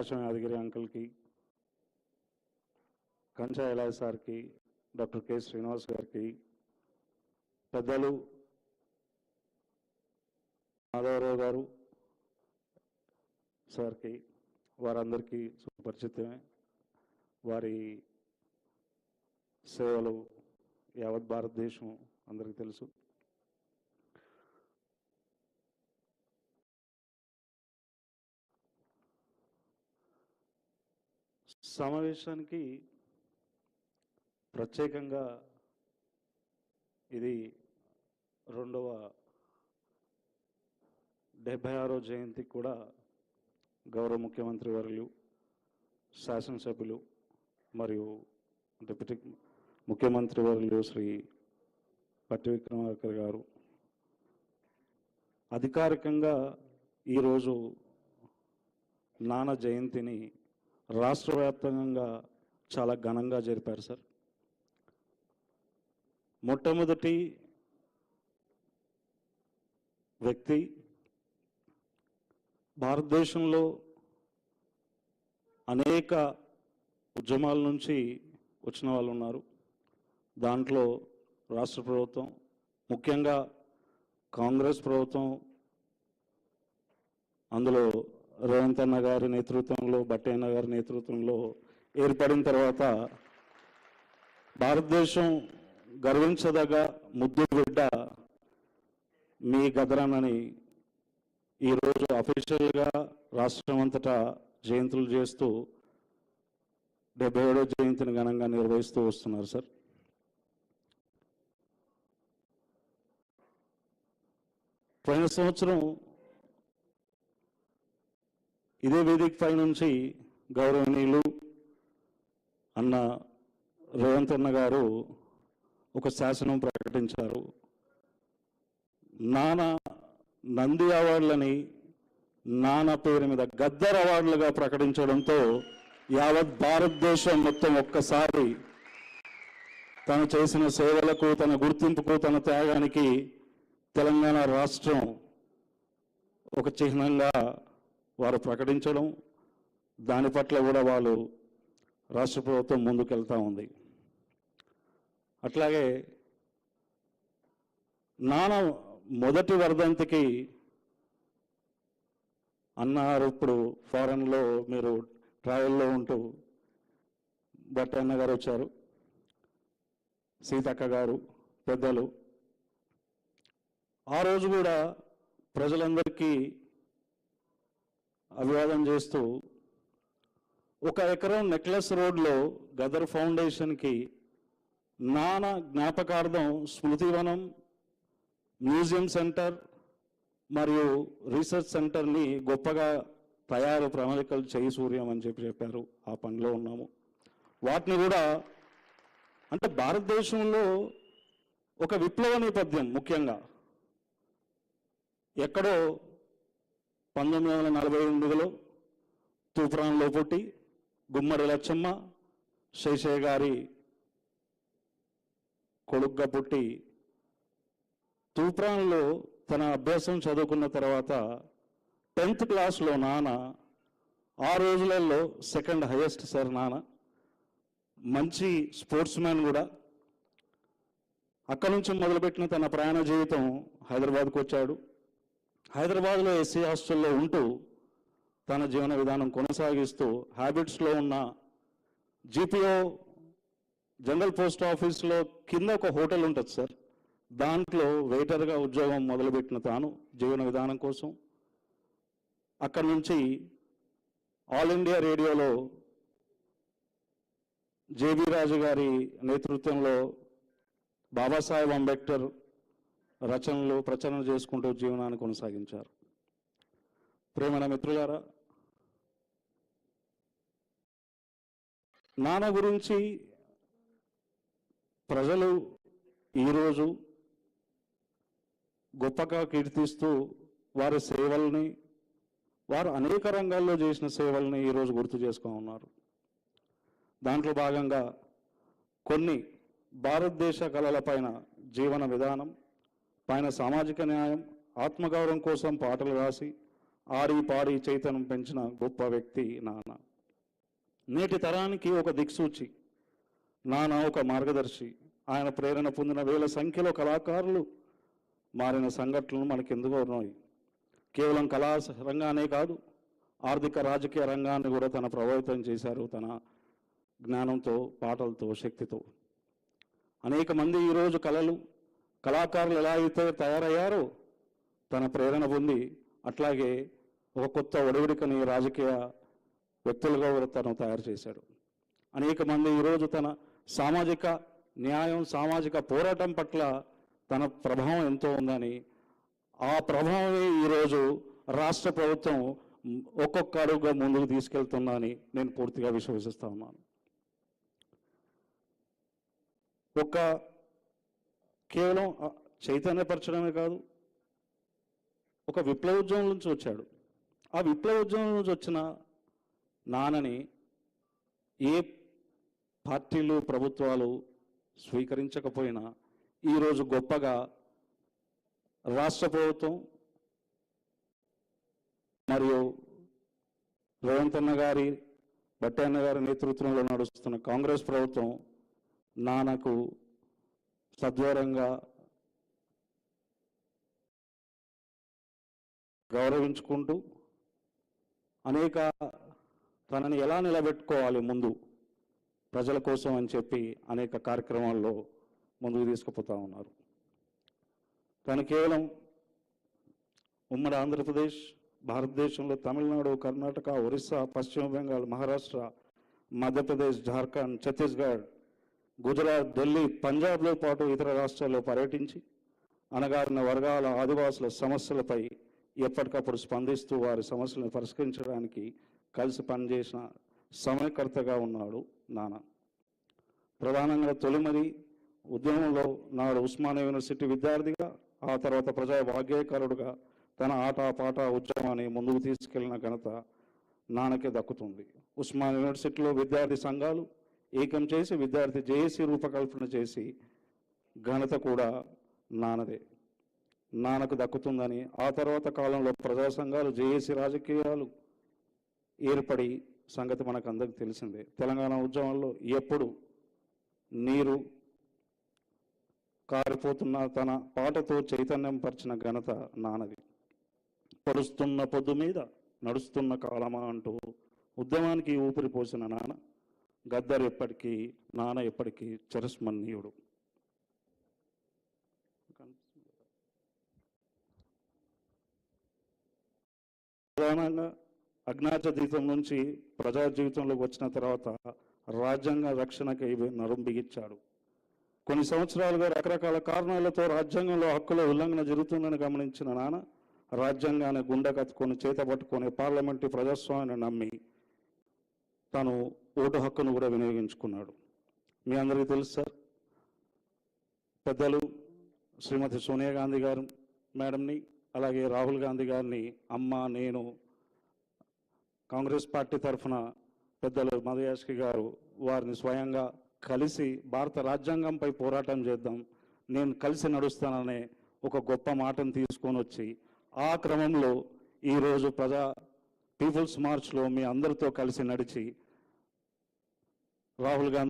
ఆకాశం యాదగిరి అంకుల్కి కంచా ఎలాయ్ సార్కి డాక్టర్ కె శ్రీనివాస్ గారికి పెద్దలు మాధవరావు గారు సార్కి వారందరికీ సుపరిచితమే. వారి సేవలు యావత్ భారతదేశం అందరికీ తెలుసు. సమావేశానికి ప్రత్యేకంగా ఇది రెండవ డెబ్భై ఆరో జయంతికి కూడా గౌరవ ముఖ్యమంత్రి వర్యులు శాసనసభ్యులు మరియు డిప్యూటీ ముఖ్యమంత్రి వర్యులు శ్రీ పట్టి విక్రమార్కర్ గారు. అధికారికంగా ఈరోజు నాన్న జయంతిని రాష్ట్ర వ్యాప్తంగా చాలా ఘనంగా జరిపారు సార్. మొట్టమొదటి వ్యక్తి భారతదేశంలో అనేక ఉద్యమాల నుంచి వచ్చిన వాళ్ళు ఉన్నారు. దాంట్లో రాష్ట్ర ప్రభుత్వం ముఖ్యంగా కాంగ్రెస్ ప్రభుత్వం అందులో రేవంత్ అన్న గారి నేతృత్వంలో బట్టి గారి నేతృత్వంలో ఏర్పడిన తర్వాత భారతదేశం గర్వించదగ ముద్దు బిడ్డ మీ గదరానని ఈరోజు అఫీషియల్గా రాష్ట్రం అంతటా జయంతులు చేస్తూ డెబ్బై ఏడో జయంతిని ఘనంగా నిర్వహిస్తూ వస్తున్నారు సార్. పోయిన సంవత్సరం ఇదే వేదిక పై నుంచి గౌరవనీయులు అన్న రేవంత్ అన్న గారు ఒక శాసనం ప్రకటించారు. నాన్న నంది అవార్డులని నాన్న పేరు మీద గద్దర్ అవార్డులుగా ప్రకటించడంతో యావత్ భారతదేశం మొత్తం ఒక్కసారి తను చేసిన సేవలకు తన గుర్తింపుకు తన త్యాగానికి తెలంగాణ రాష్ట్రం ఒక చిహ్నంగా వారు ప్రకటించడం దాని పట్ల కూడా వాళ్ళు రాష్ట్ర ప్రభుత్వం ముందుకెళ్తూ ఉంది. అట్లాగే నాన్న మొదటి వర్ధంతికి అన్నారు ఇప్పుడు ఫారెన్లో మీరు ట్రావెల్లో ఉంటూ భట్ అన్న గారు వచ్చారు సీతక్క గారు పెద్దలు. ఆ రోజు కూడా ప్రజలందరికీ అభివాదం చేస్తూ ఒక ఎకరం నెక్లెస్ రోడ్లో గదర్ ఫౌండేషన్కి నానా జ్ఞాపకార్థం స్మృతివనం మ్యూజియం సెంటర్ మరియు రీసెర్చ్ సెంటర్ని గొప్పగా తయారు ప్రణాళికలు చేయి సూర్యం అని చెప్పి చెప్పారు. ఆ పనిలో ఉన్నాము. వాటిని కూడా అంటే భారతదేశంలో ఒక విప్లవ నేపథ్యం ముఖ్యంగా. ఎక్కడో పంతొమ్మిది వందల నలభై ఎనిమిదిలో తూప్రాన్లో పుట్టి గుమ్మడి లచ్చమ్మ శైశయ్య గారి కొడుగ్గా పుట్టి తూప్రాన్లో తన అభ్యాసం చదువుకున్న తర్వాత టెన్త్ క్లాస్లో నాన్న ఆ రోజులలో సెకండ్ హైయెస్ట్ సార్ నాన్న. మంచి స్పోర్ట్స్ మ్యాన్ కూడా. అక్కడి నుంచి మొదలుపెట్టిన తన ప్రయాణ జీవితం హైదరాబాద్కు వచ్చాడు. హైదరాబాద్లో ఎస్సీ హాస్టల్లో ఉంటూ తన జీవన విధానం కొనసాగిస్తూ హ్యాబిట్స్లో ఉన్న జీపీఓ జనరల్ పోస్ట్ ఆఫీస్లో కింద ఒక హోటల్ ఉంటుంది సార్. దాంట్లో వెయిటర్గా ఉద్యోగం మొదలుపెట్టిన తాను జీవన విధానం కోసం. అక్కడి నుంచి ఆల్ ఇండియా రేడియోలో జేబీ రాజు గారి నేతృత్వంలో బాబాసాహెబ్ అంబేద్కర్ రచనలు ప్రచనలు చేసుకుంటూ జీవనాన్ని కొనసాగించారు. ప్రేమణ మిత్రులారా నాన్న గురించి ప్రజలు ఈరోజు గొప్పగా కీర్తిస్తూ వారి సేవల్ని వారు అనేక రంగాల్లో చేసిన సేవల్ని ఈరోజు గుర్తు చేసుకో ఉన్నారు. దాంట్లో భాగంగా కొన్ని భారతదేశ కళలపైన జీవన విధానం పైన సామాజిక న్యాయం ఆత్మగౌరవం కోసం పాటలు రాసి ఆడి పాడి చైతన్యం పెంచిన గొప్ప వ్యక్తి నాన్న. నేటి తరానికి ఒక దిక్సూచి. నాన్న ఒక మార్గదర్శి. ఆయన ప్రేరణ పొందిన వేల సంఖ్యలో కళాకారులు. మారిన సంఘటనలు మనకి ఎందుకో ఉన్నాయి కేవలం కళా రంగానే కాదు ఆర్థిక రాజకీయ రంగాన్ని కూడా తన ప్రభావితం చేశారు తన జ్ఞానంతో పాటలతో శక్తితో. అనేక మంది ఈరోజు కళలు కళాకారులు ఎలా అయితే తయారయ్యారో తన ప్రేరణ పొంది అట్లాగే ఒక కొత్త ఒడివిడికని రాజకీయ వ్యక్తులుగా తను తయారు చేశాడు. అనేక మంది ఈరోజు తన సామాజిక న్యాయం సామాజిక పోరాటం పట్ల తన ప్రభావం ఎంతో ఉందని ఆ ప్రభావమే ఈరోజు రాష్ట్ర ప్రభుత్వం ఒక్కొక్క అడుగుగా ముందుకు తీసుకెళ్తుందని నేను పూర్తిగా విశ్వసిస్తా ఉన్నాను. ఒక కేవలం చైతన్యపరచడమే కాదు ఒక విప్లవోద్యమం నుంచి వచ్చాడు. ఆ విప్లవోద్యమం నుంచి వచ్చిన నాన్నని ఏ పార్టీలు ప్రభుత్వాలు స్వీకరించకపోయినా ఈరోజు గొప్పగా రాష్ట్ర ప్రభుత్వం మరియు రేవంత్ అన్న గారి బట్టన్న గారి నేతృత్వంలో నడుస్తున్న కాంగ్రెస్ ప్రభుత్వం నాన్నకు సద్వారంగా గౌరవించుకుంటూ అనేక తనని ఎలా నిలబెట్టుకోవాలి ముందు ప్రజల కోసం అని చెప్పి అనేక కార్యక్రమాల్లో ముందుకు తీసుకుపోతా ఉన్నారు. తను కేవలం ఉమ్మడి ఆంధ్రప్రదేశ్ భారతదేశంలో తమిళనాడు కర్ణాటక ఒరిస్సా పశ్చిమ బెంగాల్ మహారాష్ట్ర మధ్యప్రదేశ్ జార్ఖండ్ ఛత్తీస్గఢ్ గుజరాత్ ఢిల్లీ పంజాబ్లో పాటు ఇతర రాష్ట్రాల్లో పర్యటించి అనగారిన వర్గాల ఆదివాసుల సమస్యలపై ఎప్పటికప్పుడు స్పందిస్తూ వారి సమస్యలను పరిష్కరించడానికి కలిసి పనిచేసిన సమయకర్తగా ఉన్నాడు నాన్న ప్రధానంగా తొలిమరి ఉద్యమంలో నాడు ఉస్మానియా యూనివర్సిటీ విద్యార్థిగా ఆ తర్వాత ప్రజా భాగ్యకారుడుగా తన ఆట పాట ఉద్యమాన్ని ముందుకు తీసుకెళ్ళిన ఘనత నాన్నకే దక్కుతుంది. ఉస్మాన్ యూనివర్సిటీలో విద్యార్థి సంఘాలు ఏకం చేసి విద్యార్థి జేఏసీ రూపకల్పన చేసి ఘనత కూడా నాన్నదే. నాన్నకు దక్కుతుందని ఆ తర్వాత కాలంలో ప్రజా సంఘాలు జేఏసీ రాజకీయాలు ఏర్పడి సంగతి మనకు అందరికి తెలిసిందే. తెలంగాణ ఉద్యమంలో ఎప్పుడు నీరు కారిపోతున్న తన పాటతో చైతన్యం పరిచిన ఘనత నానది పడుస్తున్న పొద్దు మీద నడుస్తున్న కాలమా అంటూ ఉద్యమానికి ఊపిరి పోసిన నాన్న గద్దర్ ఎప్పటికీ నాన్న ఎప్పటికీ చరస్మరణీయుడు. ప్రధానంగా అజ్ఞాత జీవితం నుంచి ప్రజా జీవితంలోకి వచ్చిన తర్వాత రాజ్యాంగ రక్షణకై నరం బిగించాడు. కొన్ని సంవత్సరాలుగా రకరకాల కారణాలతో రాజ్యాంగంలో హక్కుల ఉల్లంఘన జరుగుతుందని గమనించిన నాన్న రాజ్యాంగాన్ని గుండె కత్తుకొని చేత పట్టుకొని పార్లమెంటు ప్రజాస్వామ్యాన్ని నమ్మి తను ఓటు హక్కును కూడా వినియోగించుకున్నాడు. మీ అందరికీ తెలుసు సార్ పెద్దలు శ్రీమతి సోనియా గాంధీ గారు మేడంని అలాగే రాహుల్ గాంధీ గారిని అమ్మ నేను కాంగ్రెస్ పార్టీ తరఫున పెద్దలు మదయాష్కి గారు వారిని స్వయంగా కలిసి భారత రాజ్యాంగంపై పోరాటం చేద్దాం నేను కలిసి నడుస్తాననే ఒక గొప్ప మాటను తీసుకొని వచ్చి ఆ క్రమంలో ఈరోజు ప్రజా పీపుల్స్ మార్చ్లో మీ అందరితో కలిసి నడిచి రాహుల్ గాంధీ